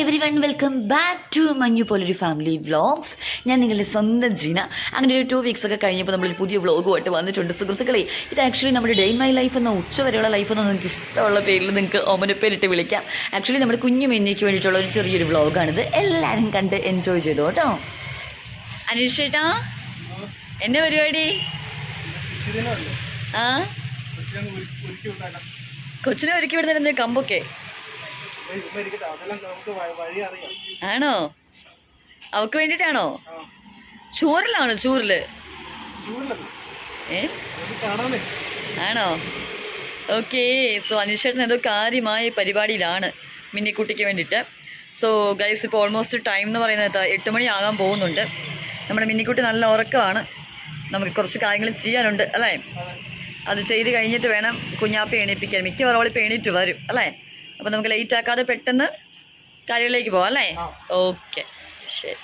Every one welcome back to മഞ്ഞു പോലൊരു family vlogs ഞാൻ നിങ്ങളുടെ സ്വന്തം ജീന. അങ്ങനെ ഒരു ടു വീക്സ് ഒക്കെ കഴിഞ്ഞപ്പോൾ നമ്മളൊരു പുതിയ വ്ളോഗുമായിട്ട് വന്നിട്ടുണ്ട്. സുഹൃത്തുക്കളെ ഇത് ആക്ച്വലി നമ്മുടെ ഡേ മൈ ലൈഫ് എന്ന ഉച്ച വരെയുള്ള ലൈഫ് എന്ന നിങ്ങൾക്ക് ഇഷ്ടമുള്ള പേരിൽ നിങ്ങൾക്ക് ഓമനപ്പേരിട്ട് വിളിക്കാം. ആക്ച്വലി നമ്മുടെ കുഞ്ഞു മെന്നിക്ക് വേണ്ടിയിട്ടുള്ള ഒരു ചെറിയൊരു വ്ളോഗാണിത് എല്ലാവരും കണ്ട് എൻജോയ് ചെയ്തു കേട്ടോ? അനീഷ് ചേട്ടാ എന്നെ പരിപാടി? ആ? കൊച്ചിനെ ഒരുക്കി വിടുന്നതിന് കമ്പൊക്കെ? ആണോ? അവക്ക് വേണ്ടിട്ടാണോ ചൂറിലാണോ ചൂറിൽ ഏ? ആണോ? ഓക്കെ സോ അനീഷേട്ടൻ എന്തോ കാര്യമായ പരിപാടിയിലാണ് മിന്നിക്കുട്ടിക്ക് വേണ്ടിയിട്ട്. സോ ഗൈസ് ഇപ്പോൾ ഓൾമോസ്റ്റ് ടൈം എന്ന് പറയുന്നത് എട്ട് മണി ആകാൻ പോകുന്നുണ്ട്. നമ്മുടെ മിന്നിക്കുട്ടി നല്ല ഉറക്കമാണ്. നമുക്ക് കുറച്ച് കാര്യങ്ങൾ ചെയ്യാനുണ്ട് അല്ലേ? അത്. ചെയ്ത് കഴിഞ്ഞിട്ട് വേണം കുഞ്ഞാപ്പി എണീപ്പിക്കാൻ. മിക്കവാറും അവളിപ്പോൾ എണീറ്റ് വരും അല്ലേ? അപ്പോൾ നമുക്ക് ലേറ്റ് ആക്കാതെ പെട്ടെന്ന് കാര്യങ്ങളിലേക്ക് പോവാം അല്ലേ? ഓക്കെ ശരി.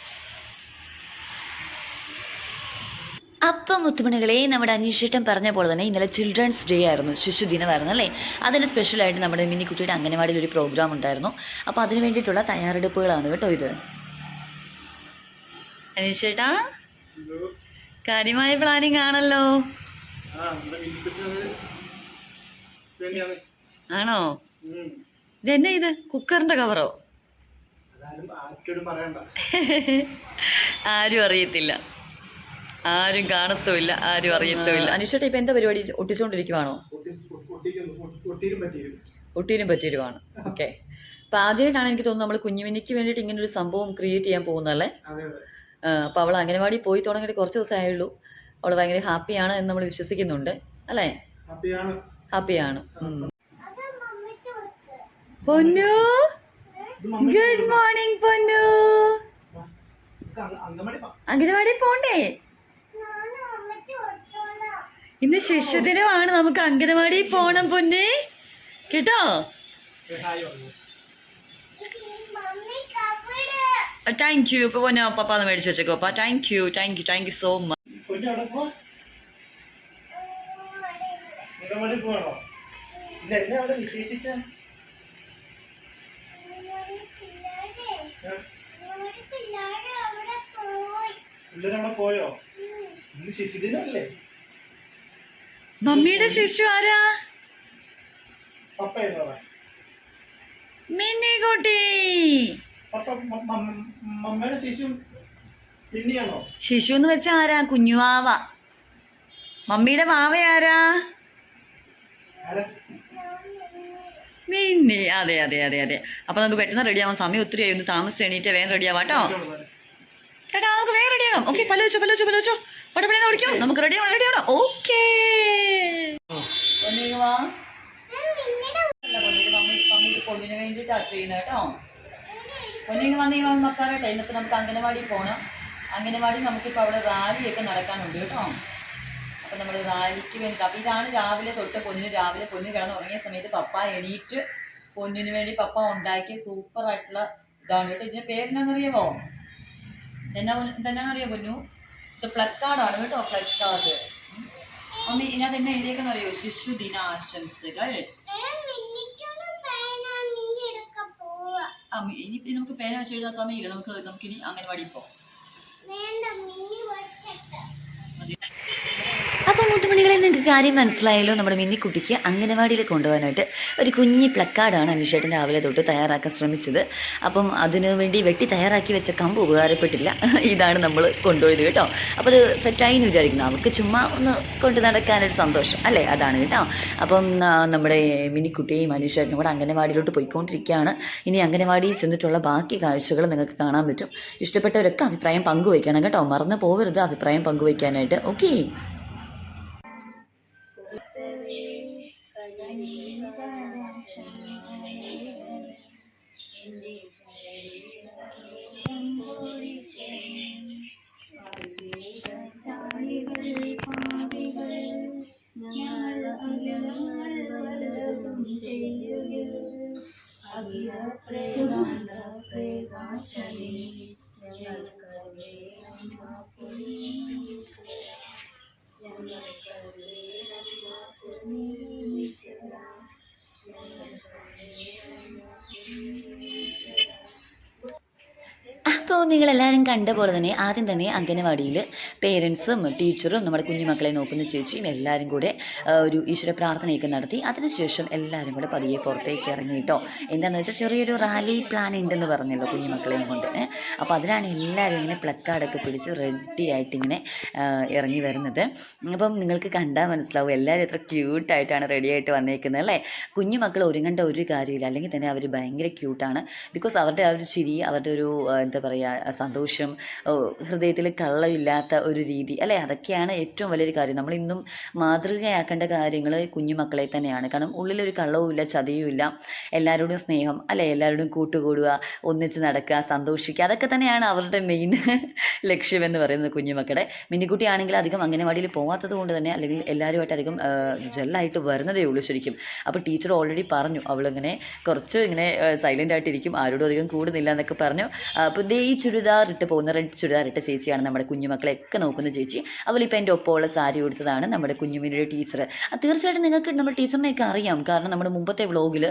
അപ്പം മുത്തുമണികളെ നമ്മുടെ അനീഷേട്ടൻ പറഞ്ഞ പോലെ തന്നെ ഇന്നലെ ചിൽഡ്രൻസ് ഡേ ആയിരുന്നു ശിശുദിനമായിരുന്നു അല്ലേ? അതിന് സ്പെഷ്യലായിട്ട് നമ്മുടെ മിനി കുട്ടിയുടെ അംഗനവാടിയിൽ ഒരു പ്രോഗ്രാം ഉണ്ടായിരുന്നു. അപ്പോൾ അതിന് വേണ്ടിയിട്ടുള്ള തയ്യാറെടുപ്പുകളാണ് കേട്ടോ ഇത്. അനീഷേട്ടാ കാര്യമായ പ്ലാനിങ് ആണല്ലോ. ആണോ? ഇതെന്നെ ഇത്? കുക്കറിന്റെ കവറോ ആരും അറിയത്തില്ല. ആരും കാണത്തുമില്ല ആരും അറിയത്തുമില്ല. അനുഷേട്ട ഇപ്പൊ എന്താ പരിപാടി? ഒട്ടിച്ചുകൊണ്ടിരിക്കുവാണോ ഒട്ടീനും പറ്റീരുമാണ് ഓക്കെ. അപ്പൊ ആദ്യമായിട്ടാണ് എനിക്ക് തോന്നുന്നത് നമ്മൾ കുഞ്ഞുമിനിക്ക് വേണ്ടിയിട്ട് ഇങ്ങനെ ഒരു സംഭവം ക്രിയേറ്റ് ചെയ്യാൻ പോകുന്നതല്ലേ? അപ്പൊ അവൾ അംഗനവാടി പോയി തുടങ്ങിയിട്ട് കുറച്ച് ദിവസമേ ആയുള്ളൂ അവൾ ഭയങ്കര ഹാപ്പിയാണ് എന്ന് നമ്മൾ വിശ്വസിക്കുന്നുണ്ട്. അല്ലേ? ഹാപ്പിയാണ്. ഉം. പൊന്നു? ഗുഡ് മോർണിംഗ് പൊന്നു. അംഗനവാടി പോണ്ടേ? ഇന്ന് ശിശുദിനമാണ്. നമുക്ക് അംഗനവാടി പോണം പൊന്നെ. കേട്ടോ? താങ്ക് യു ഇപ്പൊ പൊന്നെ പപ്പ ഒന്ന് മേടിച്ചു വെച്ചേക്കോ അപ്പ. Thank you thank you thank you so much പോവാണോ ഇല്ല എന്നെ അവിടെ വിശേഷിച്ച? പിള്ളേരവിടെ പോയോ? ഇന്ന് ശിശുദിനല്ലേ? മമ്മിയുടെ ശിശു ആരാ? പപ്പ മിന്നി കുട്ടി മമ്മയുടെ പിന്നെയാണോ ശിശു എന്ന് വെച്ചാ ആരാ? കുഞ്ഞുവാവ മമ്മിയുടെ വാവ ആരാ? നീ അതെ അതെ അതെ അതെ. അപ്പൊ നമുക്ക് പെട്ടെന്ന് റെഡി ആവാം. സമയം ഒത്തിരി ആയി. ഒന്ന് താമസിച്ച് എണീറ്റ് വേഗം റെഡി ആവാം കേട്ടോ. കേട്ടോ നമുക്ക് വേഗം റെഡി ആകാം. ഓക്കെ പല വെച്ചോ പല വെച്ചോ പല വെച്ചോ. പടപടേന്ന് ഓടിക്കോ. നമുക്ക് റെഡി ആവാം റെഡി ആവണം. ഓക്കേ പൊന്നിന് വേണ്ടിയിട്ടാ ചെയ്യുന്നത് കേട്ടോ. പൊന്നിന് വന്ന് വന്ന് നോക്കാറട്ടെ ഇന്നിപ്പോൾ നമുക്ക് അംഗനവാടി പോകണം അംഗനവാടി നമുക്കിപ്പോൾ അവിടെ റാലിയൊക്കെ നടക്കാനുണ്ട് കേട്ടോ. അപ്പം നമ്മൾ വാലിക്ക് വേണ്ടി അപ്പം ഇതാണ് രാവിലെ തൊട്ട് പൊന്നിന് രാവിലെ പൊന്നിന് കിടന്ന് ഉറങ്ങിയ സമയത്ത് പപ്പ എണീറ്റ് പൊന്നിന് വേണ്ടി പപ്പ ഉണ്ടാക്കിയ സൂപ്പർ ആയിട്ടുള്ള ഇതാണ്. കേട്ടോ ഇതിന്റെ പേരെന്നാന്നറിയാമോ എന്നാ ഇതെന്നാന്നറിയോ പൊന്നു? ഇത് പ്ലക്കാർഡാണ് കേട്ടോ പ്ലക്കാർഡ്. മമ്മി തന്നെ എന്നെ എഴുതിയേക്കെന്നറിയോ? ശിശു ദിനാശംസകൾ. ഇനി നമുക്ക് പേന വെച്ച് എഴുതാൻ സമയമില്ല. നമുക്ക് നമുക്കിനി അങ്ങനെ പോകാം അപ്പോൾ മുത്തുമണികളെ നിങ്ങൾക്ക് കാര്യം മനസ്സിലായല്ലോ? നമ്മുടെ മിന്നിക്കുട്ടിക്ക് അംഗനവാടിയിൽ കൊണ്ടുപോകാനായിട്ട് ഒരു കുഞ്ഞി പ്ലക്കാർഡാണ് അനുഷേട്ടൻ രാവിലെ തൊട്ട് തയ്യാറാക്കാൻ ശ്രമിച്ചത്. അപ്പം അതിനു വേണ്ടി വെട്ടി തയ്യാറാക്കി വെച്ച കമ്പ് ഉപകാരപ്പെട്ടില്ല. ഇതാണ് നമ്മൾ കൊണ്ടുപോയത് കേട്ടോ. അപ്പോൾ അത് സെറ്റായി എന്ന് വിചാരിക്കുന്നു. അവർക്ക് ചുമ്മാ ഒന്ന് കൊണ്ട് നടക്കാനൊരു സന്തോഷം. അല്ലേ? അതാണ് കേട്ടോ. അപ്പം നമ്മുടെ മിനിക്കുട്ടിയും അനുഷേട്ടനും കൂടെ അംഗനവാടിയിലോട്ട് പോയിക്കൊണ്ടിരിക്കുകയാണ്. ഇനി അംഗനവാടിയിൽ ചെന്നിട്ടുള്ള ബാക്കി കാഴ്ചകൾ നിങ്ങൾക്ക് കാണാൻ പറ്റും. ഇഷ്ടപ്പെട്ടവരൊക്കെ അഭിപ്രായം പങ്കുവയ്ക്കണം കേട്ടോ. മറന്നു പോകരുത് അഭിപ്രായം പങ്കുവയ്ക്കാനായിട്ട്. ഓക്കേ? പാടികൾ ഞങ്ങൾ അകലങ്ങൾ നിങ്ങളെല്ലാവരും കണ്ട പോലെ തന്നെ ആദ്യം തന്നെ അംഗനവാടിയിൽ പേരൻസും ടീച്ചറും നമ്മുടെ കുഞ്ഞുമക്കളെ നോക്കുന്ന ചേച്ചിയും എല്ലാവരും കൂടെ ഒരു ഈശ്വര പ്രാർത്ഥനയൊക്കെ നടത്തി. അതിനുശേഷം എല്ലാവരും കൂടെ പതിയെ പുറത്തേക്ക് ഇറങ്ങി കേട്ടോ എന്താണെന്ന് വെച്ചാൽ ചെറിയൊരു റാലി പ്ലാൻ ഉണ്ടെന്ന് പറഞ്ഞല്ലോ കുഞ്ഞുമക്കളെയും കൊണ്ട് അപ്പോൾ അതിലാണ് എല്ലാവരും ഇങ്ങനെ പ്ലക്കാർഡൊക്കെ പിടിച്ച് റെഡി ആയിട്ട് ഇങ്ങനെ ഇറങ്ങി വരുന്നത്. അപ്പം നിങ്ങൾക്ക് കണ്ടാൽ മനസ്സിലാവും എല്ലാവരും എത്ര ക്യൂട്ടായിട്ടാണ് റെഡി ആയിട്ട് വന്നേക്കുന്നത് അല്ലേ? കുഞ്ഞുമക്കൾ ഒരുങ്ങേണ്ട ഒരു കാര്യമില്ല. അല്ലെങ്കിൽ തന്നെ അവർ ഭയങ്കര ക്യൂട്ടാണ് ബിക്കോസ് അവരുടെ ആ ഒരു ചിരി അവരുടെ ഒരു എന്താ പറയുക സന്തോഷം ഹൃദയത്തിൽ കള്ളമില്ലാത്ത ഒരു രീതി. അല്ലേ? അതൊക്കെയാണ് ഏറ്റവും വലിയൊരു കാര്യം. നമ്മൾ ഇന്നും മാതൃകയാക്കേണ്ട കാര്യങ്ങൾ കുഞ്ഞുമക്കളെ തന്നെയാണ്. കാരണം ഉള്ളിലൊരു കള്ളവുമില്ല ചതിയുമില്ല. എല്ലാവരോടും സ്നേഹം അല്ലെ? എല്ലാവരോടും കൂട്ടുകൂടുക ഒന്നിച്ച് നടക്കുക സന്തോഷിക്കുക. അതൊക്കെ തന്നെയാണ് അവരുടെ മെയിൻ ലക്ഷ്യം എന്ന് പറയുന്നത് കുഞ്ഞുമക്കളുടെ മിന്നിക്കുട്ടി ആണെങ്കിൽ അധികം അംഗനവാടിയിൽ പോകാത്തത് കൊണ്ട് തന്നെ അല്ലെങ്കിൽ എല്ലാവരുമായിട്ട് അധികം ജെല്ലായിട്ട് വരുന്നതേ ഉള്ളൂ ശരിക്കും. അപ്പോൾ ടീച്ചർ ഓൾറെഡി പറഞ്ഞു. അവളിങ്ങനെ കുറച്ച് ഇങ്ങനെ സൈലന്റ് ആയിട്ടിരിക്കും. ആരോടും അധികം കൂടുന്നില്ല എന്നൊക്കെ പറഞ്ഞു. അപ്പോൾ ഈ ചുരിദാർ ഇട്ട് പോകുന്ന റെഡ് ചുരിദാർ ഇട്ട ചേച്ചിയാണ് നമ്മുടെ കുഞ്ഞുമക്കളെ ഒക്കെ നോക്കുന്ന ചേച്ചി. അവളിപ്പോൾ എന്റെ ഒപ്പമുള്ള സാരി കൊടുത്തതാണ് നമ്മുടെ കുഞ്ഞുമിനിയുടെ ടീച്ചർ തീർച്ചയായിട്ടും നിങ്ങൾക്ക് നമ്മുടെ ടീച്ചറിനെയൊക്കെ അറിയാം. കാരണം നമ്മുടെ മുമ്പത്തെ വ്ളോഗിൽ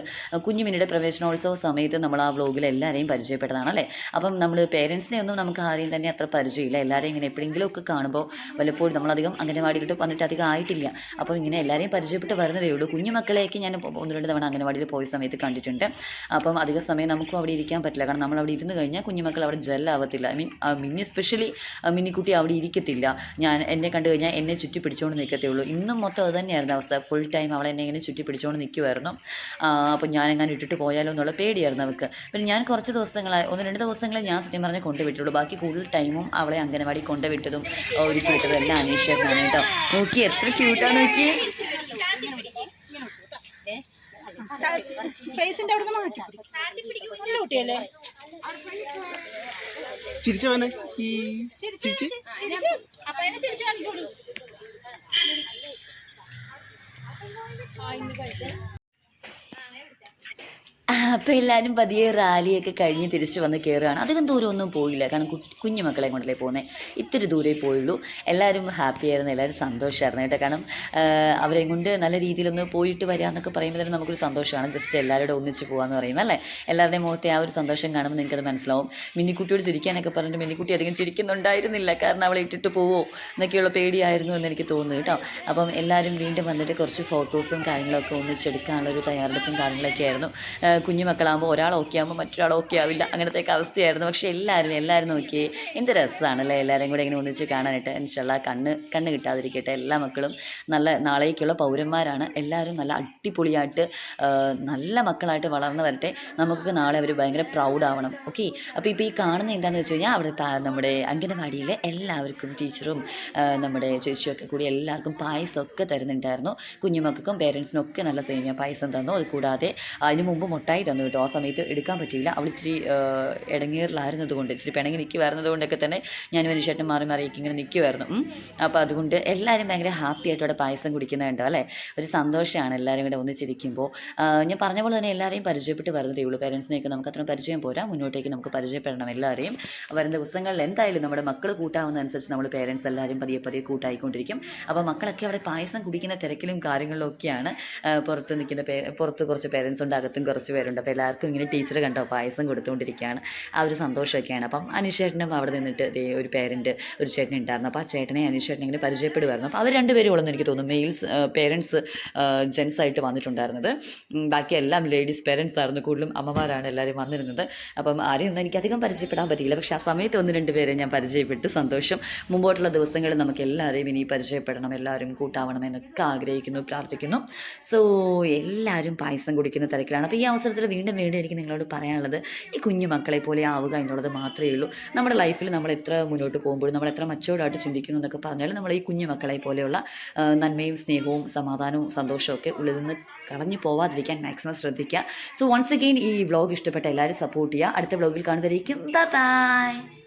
കുഞ്ഞുമിനിയുടെ പ്രവേശനോത്സവ സമയത്ത് നമ്മൾ ആ വ്ളോഗിൽ എല്ലാവരെയും പരിചയപ്പെട്ടതാണ് അല്ലേ? അപ്പം നമ്മൾ പേരൻസിനെ ഒന്നും നമുക്ക് ആരെയും തന്നെ അത്ര പരിചയമില്ല. എല്ലാവരെയും ഇങ്ങനെ എപ്പോഴെങ്കിലും ഒക്കെ കാണുമ്പോൾ വല്ലപ്പോഴും നമ്മളധികം അംഗനവാടിയിലോട്ട് വന്നിട്ട് അധികം ആയിട്ടില്ല. അപ്പം ഇങ്ങനെ എല്ലാവരെയും പരിചയപ്പെട്ട് വരുന്നതേ ഉള്ളൂ. കുഞ്ഞുമക്കളെയൊക്കെ ഞാൻ ഒന്ന് രണ്ട് തവണ അംഗനവാടിയിൽ പോയ സമയത്ത് കണ്ടിട്ടുണ്ട്. അപ്പം അധിക സമയം നമുക്കും അവിടെ ഇരിക്കാൻ പറ്റില്ല. കാരണം നമ്മൾ അവിടെ ഇരുന്ന് കഴിഞ്ഞാൽ കുഞ്ഞുമക്കൾ അവിടെ ജെല്ലാവത്തില്ല ഐ മീൻ മിനി സ്പെഷ്യലി മിന്നിക്കുട്ടി അവിടെ ഇരിക്കത്തില്ല. ഞാൻ എന്നെ കണ്ടു കഴിഞ്ഞാൽ എന്നെ ചുറ്റി പിടിച്ചുകൊണ്ട് നിൽക്കത്തേ ഉള്ളൂ. ഇന്നും മൊത്തം അത് തന്നെയായിരുന്നു അവസ്ഥ. ഫുൾ ടൈം അവളെ എന്നെ ഇങ്ങനെ ചുറ്റി പിടിച്ചുകൊണ്ട് നിൽക്കുമായിരുന്നു അപ്പോൾ ഞാൻ എങ്ങനെ ഇട്ടിട്ട് പോയാലോ എന്നുള്ള പേടിയായിരുന്നു അവൾക്ക് പിന്നെ ഞാൻ കുറച്ച് ദിവസങ്ങളായി ഒന്ന് രണ്ട് ദിവസങ്ങളെ ഞാൻ സത്യം പറഞ്ഞ് കൊണ്ടുവിട്ടുള്ളൂ. ബാക്കി കൂടുതൽ ടൈമും അവളെ അംഗനവാടി കൊണ്ടുവിട്ടതും ഒരുക്കി വിട്ടതും എല്ലാം അനീഷേട്ടനാണ് കേട്ടോ. നോക്കി എത്ര ക്യൂട്ടാണ് നോക്കി. ഫേസിന്റെ അവിടെ നിന്ന് മാറ്റാം കുട്ടിയല്ലേ ചിരിച്ചവനെ? ഈ ചിരിച്ച് ചിരിച്ചു? കാണിക്കോളൂ അപ്പോൾ എല്ലാവരും പതിയെ റാലിയൊക്കെ കഴിഞ്ഞ് തിരിച്ച് വന്ന് കയറുകയാണ് അധികം ദൂരമൊന്നും പോയില്ല. കാരണം കുഞ്ഞു മക്കളെ കൊണ്ടല്ലേ പോകുന്നത് ഇത്തിരി ദൂരേ പോയുള്ളൂ. എല്ലാവരും ഹാപ്പി ആയിരുന്നു. എല്ലാവരും സന്തോഷമായിരുന്നു കേട്ടോ. കാരണം അവരെ കൊണ്ട് നല്ല രീതിയിലൊന്ന് പോയിട്ട് വരിക എന്നൊക്കെ പറയുമ്പോൾ തന്നെ നമുക്കൊരു സന്തോഷമാണ്. ജസ്റ്റ് എല്ലാവരോടും ഒന്നിച്ച് പോകാമെന്ന് പറയുമ്പോൾ അല്ലേ? എല്ലാവരുടെയും മുഖത്തെ ആ ഒരു സന്തോഷം കാണുമ്പോൾ നിങ്ങൾക്കത് മനസ്സിലാവും. മിന്നിക്കുട്ടിയോട് ചിരിക്കാനൊക്കെ പറഞ്ഞിട്ട് മിന്നിക്കുട്ടി അധികം ചിരിക്കുന്നുണ്ടായിരുന്നില്ല. കാരണം അവളെ ഇട്ടിട്ട് പോവോ എന്നൊക്കെയുള്ള പേടിയായിരുന്നു എന്ന് എനിക്ക് തോന്നുന്നു കേട്ടോ. അപ്പം എല്ലാവരും വീണ്ടും വന്നിട്ട് കുറച്ച് ഫോട്ടോസും കാര്യങ്ങളൊക്കെ ഒന്നിച്ചെടുക്കാനുള്ള ഒരു തയ്യാറെടുപ്പും കാര്യങ്ങളൊക്കെ ആയിരുന്നു. കുഞ്ഞു മക്കളാകുമ്പോൾ ഒരാൾ ഓക്കെ ആകുമ്പോൾ മറ്റൊരാൾ ഓക്കെ ആവില്ല. അങ്ങനത്തെയൊക്കെ അവസ്ഥയായിരുന്നു. പക്ഷേ എല്ലാവരും എല്ലാവരും നോക്കി എന്ത് രസമാണല്ലേ എല്ലാവരും കൂടെ ഇങ്ങനെ ഒന്നിച്ച് കാണാനായിട്ട്. ഇൻഷല്ല കണ്ണ് കണ്ണ് കിട്ടാതിരിക്കട്ടെ. എല്ലാ മക്കളും നല്ല നാളേക്കുള്ള പൗരന്മാരാണ്. എല്ലാവരും നല്ല അടിപൊളിയായിട്ട് നല്ല മക്കളായിട്ട് വളർന്നു വരട്ടെ. നമുക്ക് നാളെ അവർ ഭയങ്കര പ്രൗഡാവണം ഓക്കെ അപ്പോൾ ഇപ്പോൾ ഈ കാണുന്ന എന്താണെന്ന് വെച്ച് കഴിഞ്ഞാൽ അവിടെ നമ്മുടെ അംഗനവാടിയിലെ എല്ലാവർക്കും ടീച്ചറും നമ്മുടെ ചേച്ചിയൊക്കെ കൂടി എല്ലാവർക്കും പായസമൊക്കെ തരുന്നുണ്ടായിരുന്നു. കുഞ്ഞുമക്കൾക്കും പേരൻസിനും ഒക്കെ നല്ല സേമിയ പായസം തന്നു. അത് കൂടാതെ അതിന് മുമ്പ് മുട്ടായി തന്നു കേട്ടോ. ആ സമയത്ത് എടുക്കാൻ പറ്റിയില്ല. അവൾ ഇച്ചിരി ഇടങ്ങേറിലായിരുന്നത് കൊണ്ട് ഇച്ചിരി പിണങ്ങി നിൽക്കുമായിരുന്നത് കൊണ്ടൊക്കെ തന്നെ ഞാൻ മനുഷ്യട്ടും മാറി മാറി ഇങ്ങനെ നിൽക്കുമായിരുന്നു അപ്പോൾ അതുകൊണ്ട് എല്ലാവരും ഭയങ്കര ഹാപ്പി ആയിട്ട് അവിടെ പായസം കുടിക്കുന്നുണ്ടോ അല്ലേ? ഒരു സന്തോഷമാണ് എല്ലാവരും കൂടെ ഒന്നിച്ചിരിക്കുമ്പോൾ. ഞാൻ പറഞ്ഞ പോലെ തന്നെ എല്ലാവരെയും പരിചയപ്പെട്ട് വരുന്നതേ ഉള്ളൂ. പേരൻസിനെയൊക്കെ നമുക്ക് അത്ര പരിചയം പോരാ. മുന്നോട്ടേക്ക് നമുക്ക് പരിചയപ്പെടണം എല്ലാവരെയും. വരുന്ന ദിവസങ്ങളിൽ എന്തായാലും നമ്മുടെ മക്കൾ കൂട്ടാവുന്നതനുസരിച്ച് നമ്മൾ പേരൻസ് എല്ലാവരും പതിയെ പതിയെ കൂട്ടായിക്കൊണ്ടിരിക്കും. അപ്പോൾ മക്കളൊക്കെ അവിടെ പായസം കുടിക്കുന്ന തിരക്കിലും കാര്യങ്ങളിലും ഒക്കെയാണ്. പുറത്ത് നിൽക്കുന്ന പേ പുറത്ത് കുറച്ച് പേരൻസ് ഉണ്ട് അകത്തും കുറച്ച് പേരുണ്ട്. അപ്പോൾ എല്ലാവർക്കും ഇങ്ങനെ ടീച്ചർ കണ്ടോ? പായസം കൊടുത്തുകൊണ്ടിരിക്കുകയാണ് ആ ഒരു സന്തോഷമൊക്കെയാണ്. അപ്പം അനുഷേട്ടനും അവിടെ നിന്നിട്ട് ഒരു പേരന്റ് ഒരു ചേട്ടൻ ഉണ്ടായിരുന്നു. അപ്പോൾ ആ ചേട്ടനെ അനുഷേട്ടനെ ഇങ്ങനെ പരിചയപ്പെടുമായിരുന്നു അപ്പോൾ അവർ രണ്ടുപേരും ഉള്ളതെന്ന് എനിക്ക് തോന്നുന്നു. മെയിൽസ് പേരൻസ് ജെൻസ് ആയിട്ട് വന്നിട്ടുണ്ടായിരുന്നത്. ബാക്കി എല്ലാം ലേഡീസ് പേരൻസ് ആയിരുന്നു. കൂടുതലും അമ്മമാരാണ് എല്ലാവരും വന്നിരുന്നത്. അപ്പം ആരെയും ഒന്നും എനിക്കധികം പരിചയപ്പെടാൻ പറ്റിയില്ല. പക്ഷെ ആ സമയത്ത് ഒന്ന് രണ്ട് പേരെ ഞാൻ പരിചയപ്പെട്ട്. സന്തോഷം. മുമ്പോട്ടുള്ള ദിവസങ്ങളിൽ നമുക്ക് എല്ലാവരെയും ഇനി പരിചയപ്പെടണം. എല്ലാവരും കൂട്ടാവണം എന്നൊക്കെ ആഗ്രഹിക്കുന്നു പ്രാർത്ഥിക്കുന്നു. സോ എല്ലാവരും പായസം കുടിക്കുന്ന തിരക്കിലാണ്. അപ്പോൾ ഈ അവസരത്തിൽ വീണ്ടും വീണ്ടും എനിക്ക് നിങ്ങളോട് പറയാനുള്ളത് ഈ കുഞ്ഞു മക്കളെ പോലെ ആവുക എന്നുള്ളത് മാത്രമേ ഉള്ളൂ. നമ്മുടെ ലൈഫിൽ നമ്മൾ എത്ര മുന്നോട്ട് പോകുമ്പോഴും നമ്മൾ എത്ര മച്ചോടായിട്ട് ചിന്തിക്കുന്നു എന്നൊക്കെ പറഞ്ഞാൽ നമ്മൾ ഈ കുഞ്ഞു മക്കളെ പോലെയുള്ള നന്മയും സ്നേഹവും സമാധാനവും സന്തോഷവും ഒക്കെ ഉള്ളിൽ നിന്ന് കളഞ്ഞു പോവാതിരിക്കാൻ മാക്സിമം ശ്രദ്ധിക്കുക. സോ വൺസ് അഗെയിൻ ഈ വ്ളോഗ് ഇഷ്ടപ്പെട്ട എല്ലാവരും സപ്പോർട്ട് ചെയ്യുക. അടുത്ത വ്ളോഗിൽ കാണുന്നതായിരിക്കും ബൈ